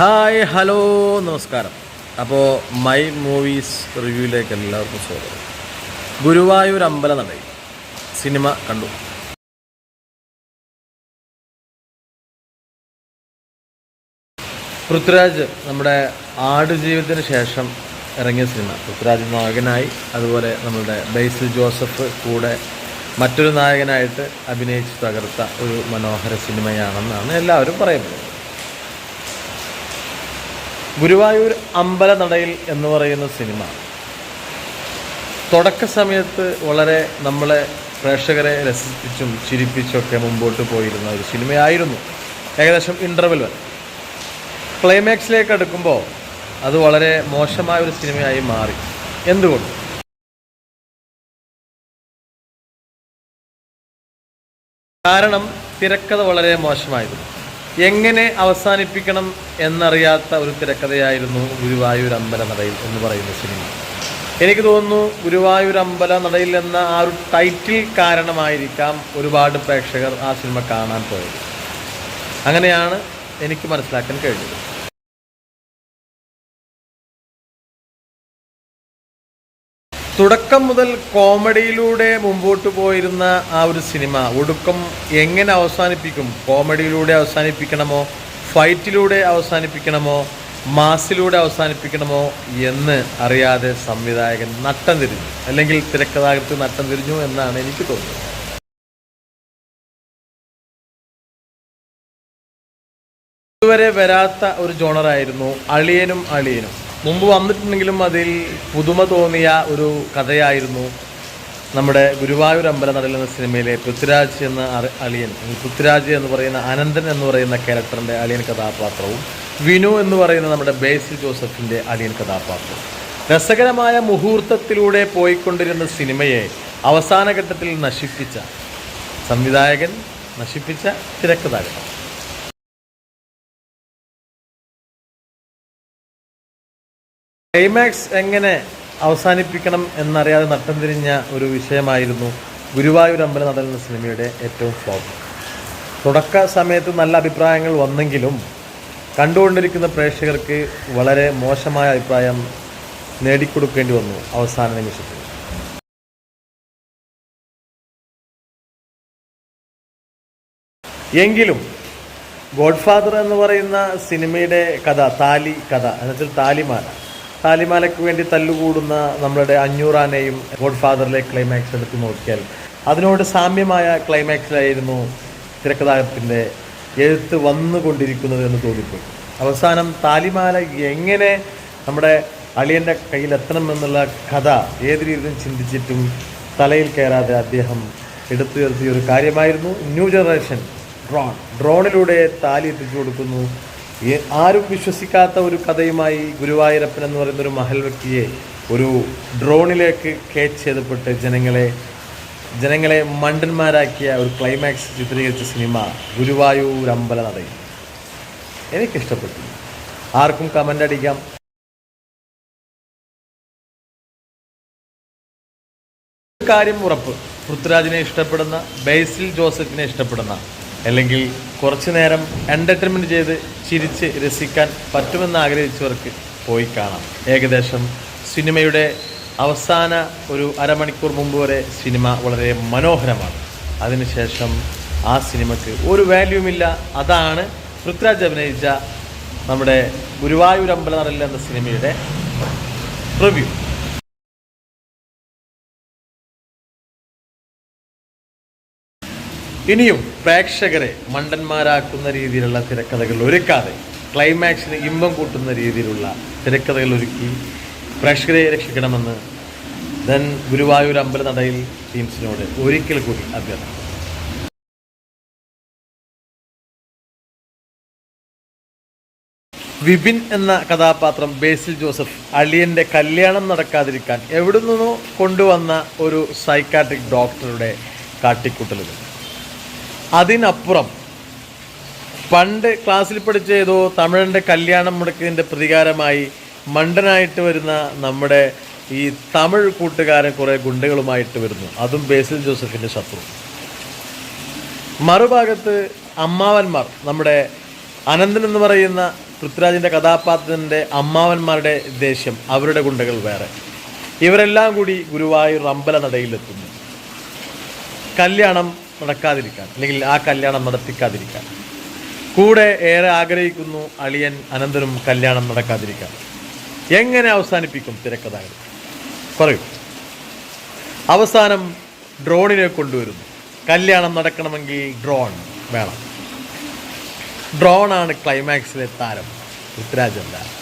Hi hello നമസ്കാരം. അപ്പോൾ my movies റിവ്യൂയിലേക്ക് എല്ലാവർക്കും സ്വാഗതം. ഗുരുവായൂർ അമ്പല നടയിൽ സിനിമ കണ്ടു. പൃഥ്വിരാജ് നമ്മുടെ ആടുജീവിതത്തിന് ശേഷം ഇറങ്ങിയ സിനിമ. പൃഥ്വിരാജ് നായകനായി അതുപോലെ നമ്മളുടെ ബൈസിൽ ജോസഫ് കൂടെ മറ്റൊരു നായകനായിട്ട് അഭിനയിച്ച് തകർത്ത ഒരു മനോഹര സിനിമയാണെന്നാണ് എല്ലാവരും പറയുന്നത്. ഗുരുവായൂർ അമ്പലനടയിൽ എന്ന് പറയുന്ന സിനിമ. തുടക്ക സമയത്ത് വളരെ നമ്മളെ പ്രേക്ഷകരെ രസിപ്പിച്ചും ചിരിപ്പിച്ചൊക്കെ മുമ്പോട്ട് പോയിരുന്ന ഒരു സിനിമയായിരുന്നു. ഏകദേശം ഇന്റർവെൽ വരെ ക്ലൈമാക്സിലേക്ക് അടുക്കുമ്പോൾ അത് വളരെ മോശമായ ഒരു സിനിമയായി മാറി. എന്തുകൊണ്ട്? കാരണം തിരക്കഥ വളരെ മോശമായിരുന്നു. എങ്ങനെ അവസാനിപ്പിക്കണം എന്നറിയാത്ത ഒരു തിരക്കഥയായിരുന്നു ഗുരുവായൂർ അമ്പല നടയിൽ എന്ന് പറയുന്ന സിനിമ. എനിക്ക് തോന്നുന്നു ഗുരുവായൂർ അമ്പല നടയിൽ എന്ന ആ ഒരു ടൈറ്റിൽ കാരണമായിരിക്കാം ഒരുപാട് പ്രേക്ഷകർ ആ സിനിമ കാണാൻ പോയത്. അങ്ങനെയാണ് എനിക്ക് മനസ്സിലാക്കാൻ കഴിഞ്ഞത്. തുടക്കം മുതൽ കോമഡിയിലൂടെ മുമ്പോട്ട് പോയിരുന്ന ആ ഒരു സിനിമ ഒടുക്കം എങ്ങനെ അവസാനിപ്പിക്കും? കോമഡിയിലൂടെ അവസാനിപ്പിക്കണമോ? ഫൈറ്റിലൂടെ അവസാനിപ്പിക്കണമോ? മാസിലൂടെ അവസാനിപ്പിക്കണമോ? എന്ന് അറിയാതെ സംവിധായകൻ നട്ടം തിരിഞ്ഞു. അല്ലെങ്കിൽ തിരക്കഥാകൃത്ത് നട്ടം തിരിഞ്ഞു എന്നാണ് എനിക്ക് തോന്നുന്നത്. ഇതുവരെ വരാത്ത ഒരു ജോണറായിരുന്നു അളിയനും അളിയനും. മുമ്പ് വന്നിട്ടുണ്ടെങ്കിലും അതിൽ പുതുമ തോന്നിയ ഒരു കഥയായിരുന്നു നമ്മുടെ ഗുരുവായൂർ അമ്പലനടൽ എന്ന സിനിമയിലെ പൃഥ്വിരാജ് എന്ന അളിയൻ പൃഥ്വിരാജ് എന്ന് പറയുന്ന അനന്തൻ എന്ന് പറയുന്ന ക്യാരക്ടറിന്റെ അളിയൻ കഥാപാത്രവും വിനു എന്ന് പറയുന്ന നമ്മുടെ ബേസിൽ ജോസഫിന്റെ അളിയൻ കഥാപാത്രവും. രസകരമായ മുഹൂർത്തത്തിലൂടെ പോയിക്കൊണ്ടിരുന്ന സിനിമയെ അവസാന ഘട്ടത്തിൽ നശിപ്പിച്ച സംവിധായകൻ നശിപ്പിച്ച തിരക്കഥാകൃതം ക്ലൈമാക്സ് എങ്ങനെ അവസാനിപ്പിക്കണം എന്നറിയാതെ നട്ടം തിരിഞ്ഞ ഒരു വിഷയമായിരുന്നു ഗുരുവായൂർ അമ്പല നടൻ എന്ന സിനിമയുടെ ഏറ്റവും ഫ്ലോപ്പ് തുടക്ക സമയത്ത് നല്ല അഭിപ്രായങ്ങൾ വന്നെങ്കിലും കണ്ടുകൊണ്ടിരിക്കുന്ന പ്രേക്ഷകർക്ക് വളരെ മോശമായ അഭിപ്രായം നേടിക്കൊടുക്കേണ്ടി വന്നു അവസാന നിമിഷത്തിൽ. എങ്കിലും ഗോഡ്ഫാദർ എന്ന് പറയുന്ന സിനിമയുടെ കഥ താലി കഥ എന്നുവെച്ചാൽ താലിമാല താലിമാലയ്ക്ക് വേണ്ടി തല്ലുകൂടുന്ന നമ്മളുടെ അഞ്ഞൂറാനെയും ഗോഡ്ഫാദറിലെ ക്ലൈമാക്സ് എടുത്ത് നോക്കിയാൽ അതിനോട് സാമ്യമായ ക്ലൈമാക്സിലായിരുന്നു തിരക്കഥാകൃത്തിന്റെ എഴുത്ത് വന്നുകൊണ്ടിരിക്കുന്നത് എന്ന് തോന്നിപ്പോയി. അവസാനം താലിമാല എങ്ങനെ നമ്മുടെ അളിയന്റെ കയ്യിലെത്തണം എന്നുള്ള കഥ ഏത് രീതിയിലും ചിന്തിച്ചിട്ടും തലയിൽ കയറാതെ അദ്ദേഹം എടുത്തുയർത്തിയ ഒരു കാര്യമായിരുന്നു. New generation drone. ഡ്രോണിലൂടെ താലി എത്തിച്ചു കൊടുക്കുന്നു. ആരും വിശ്വസിക്കാത്ത ഒരു കഥയുമായി ഗുരുവായൂരപ്പൻ എന്ന് പറയുന്ന ഒരു മഹൽ വ്യക്തിയെ ഒരു ഡ്രോണിലേക്ക് കേച്ച് ചെയ്തപ്പെട്ട് ജനങ്ങളെ ജനങ്ങളെ മണ്ടന്മാരാക്കിയ ഒരു ക്ലൈമാക്സ് ചിത്രീകരിച്ച സിനിമ ഗുരുവായൂർ അമ്പല നടയിൽ എനിക്കിഷ്ടപ്പെട്ടു. ആർക്കും കമന്റ് അടിക്കാം. കാര്യം ഉറപ്പ്. പൃഥ്വിരാജിനെ ഇഷ്ടപ്പെടുന്ന ബേസിൽ ജോസഫിനെ ഇഷ്ടപ്പെടുന്ന അല്ലെങ്കിൽ കുറച്ചു നേരം എന്റർടൈൻമെന്റ് ചെയ്ത് ചിരിച്ച് രസിക്കാൻ പറ്റുമെന്ന് ആഗ്രഹിച്ചവർക്ക് പോയി കാണാം. ഏകദേശം സിനിമയുടെ അവസാന ഒരു അരമണിക്കൂർ മുമ്പ് വരെ സിനിമ വളരെ മനോഹരമാണ്. അതിനുശേഷം ആ സിനിമയ്ക്ക് ഒരു വാല്യൂമില്ല അതാണ് പൃഥ്വിരാജ് അഭിനയിച്ച നമ്മുടെ ഗുരുവായൂർ അമ്പലനടൽ എന്ന സിനിമയുടെ റിവ്യൂ ഇനിയും പ്രേക്ഷകരെ മണ്ടന്മാരാക്കുന്ന രീതിയിലുള്ള തിരക്കഥകൾ ഒരുക്കാതെ ക്ലൈമാക്സിന് ഇമ്പം കൂട്ടുന്ന രീതിയിലുള്ള തിരക്കഥകൾ ഒരുക്കി പ്രേക്ഷകരെ രക്ഷിക്കണമെന്ന് ദൻ ഗുരുവായൂർ അമ്പല നടയിൽ ടീംസിനോട് ഒരിക്കൽ കൂടി അഭ്യർത്ഥന. വിപിൻ എന്ന കഥാപാത്രം ബേസിൽ ജോസഫ് അളിയന്റെ കല്യാണം നടക്കാതിരിക്കാൻ എവിടെ നിന്നോ കൊണ്ടുവന്ന ഒരു സൈക്കാട്രിക് ഡോക്ടറുടെ കാട്ടിക്കൂട്ടലുകൾ. അതിനപ്പുറം പണ്ട് ക്ലാസ്സിൽ പഠിച്ച ഏതോ തമിഴന്റെ കല്യാണം മുടക്കിയതിന്റെ പ്രതികാരമായി മണ്ടനായിട്ട് വരുന്ന നമ്മുടെ ഈ തമിഴ് കൂട്ടുകാരൻ കുറേ ഗുണ്ടകളുമായിട്ട് വരുന്നു. അതും ബേസിൽ ജോസഫിന്റെ ശത്രു. മറുഭാഗത്ത് അമ്മാവന്മാർ നമ്മുടെ അനന്തൻ എന്ന് പറയുന്ന പൃഥ്വിരാജിന്റെ കഥാപാത്രത്തിന്റെ അമ്മാവന്മാരുടെ ദേഷ്യം അവരുടെ ഗുണ്ടകൾ വേറെ. ഇവരെല്ലാം കൂടി ഗുരുവായൂർ അമ്പല നടയിലെത്തുന്നു കല്യാണം നടക്കാതിരിക്കാൻ അല്ലെങ്കിൽ ആ കല്യാണം നടത്തിക്കാതിരിക്കാൻ. കൂടെ ഏറെ ആഗ്രഹിക്കുന്നു അളിയൻ അനന്തനും കല്യാണം നടക്കാതിരിക്കാൻ. എങ്ങനെ അവസാനിപ്പിക്കും തിരക്കഥാകൾ പറയൂ. അവസാനം ഡ്രോണിനെ കൊണ്ടുവരുന്നു. കല്യാണം നടക്കണമെങ്കിൽ ഡ്രോൺ വേണം. ഡ്രോണാണ് ക്ലൈമാക്സിലെ താരം പൃഥ്വിരാജല്ല